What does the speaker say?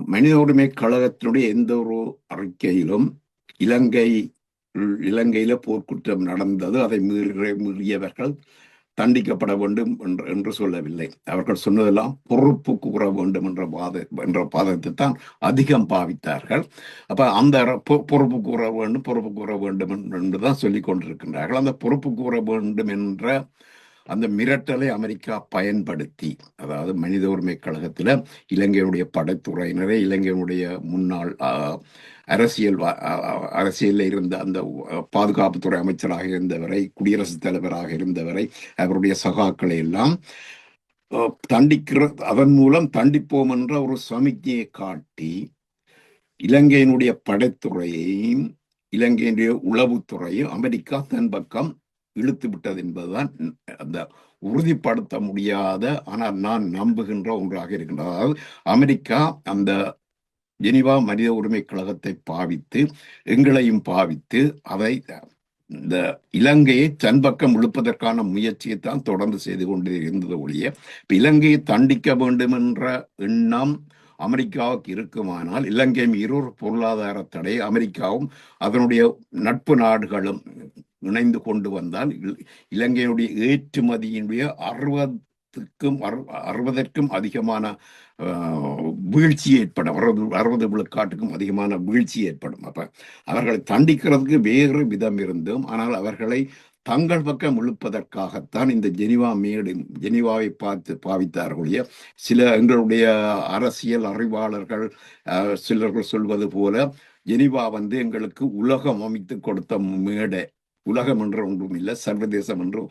மனித உரிமை கழகத்தினுடைய எந்த ஒரு அறிக்கையிலும் இலங்கை இலங்கையில போர்க்குற்றம் நடந்தது. அதை மீற மீறியவர்கள் தண்டிக்கப்பட வேண்டும் என்று என்று சொல்லவில்லை. அவர்கள் சொன்னதெல்லாம் பொறுப்பு கூற வேண்டும் என்ற பாத என்ற பாதத்தை தான் அதிகம் பாவித்தார்கள். அப்ப அந்த பொ- பொறுப்பு கூற வேண்டும் பொறுப்பு கூற வேண்டும் என்றுதான் சொல்லிக் கொண்டிருக்கின்றார்கள். அந்த பொறுப்பு கூற வேண்டும் என்ற அந்த மிரட்டலை அமெரிக்கா பயன்படுத்தி அதாவது மனித உரிமை கழகத்தில் இலங்கையினுடைய படைத்துறையினரை இலங்கையினுடைய முன்னாள் ஆஹ், அரசியல் அரசியலில் இருந்த அந்த பாதுகாப்புத்துறை அமைச்சராக இருந்தவரை குடியரசுத் தலைவராக இருந்தவரை அவருடைய சகாக்களை எல்லாம் தண்டிக்கிற அதன் மூலம் தண்டிப்போம் என்ற ஒரு சமிக்ஞையை காட்டி இலங்கையினுடைய படைத்துறையையும் இலங்கையினுடைய உளவுத்துறையும் அமெரிக்கா தன் பக்கம் இழுத்து விட்டது என்பதுதான் அந்த உறுதிப்படுத்த முடியாத ஆனால் நான் நம்புகின்ற ஒன்றாக இருக்கின்றது. அதாவது அமெரிக்கா அந்த ஜெனிவா மனித உரிமை கழகத்தை பாவித்து எங்களையும் பாவித்து அதை இந்த இலங்கையை தன் இழுப்பதற்கான முயற்சியை தான் தொடர்ந்து செய்து கொண்டு இருந்தது ஒழிய இலங்கையை தண்டிக்க வேண்டும் என்ற எண்ணம் அமெரிக்காவுக்கு இருக்குமானால் இலங்கையும் இருவர் பொருளாதார தடை அமெரிக்காவும் அதனுடைய நட்பு நாடுகளும் இணைந்து கொண்டு வந்தால் இல்- ஏற்றுமதியினுடைய அறுபதுக்கும் அறுபதற்கும் அதிகமான வீழ்ச்சி ஏற்படும் அறுபது அறுபது விழுக்காட்டுக்கும் அதிகமான வீழ்ச்சி ஏற்படும். அப்ப அவர்களை தண்டிக்கிறதுக்கு வேறு விதம் இருந்தும் ஆனால் அவர்களை தங்கள் பக்கம் இழுப்பதற்காகத்தான் இந்த ஜெனிவா மேடு ஜெனிவாவை பார்த்து பாவித்தார்களுடைய சில எங்களுடைய அரசியல் அறிவாளர்கள் சிலர்கள் சொல்வது போல ஜெனிவா வந்து எங்களுக்கு உலகம் அமைத்து கொடுத்த மேடை. உலகம் மன்றம் ஒன்றும் இல்லை சர்வதேசம் என்று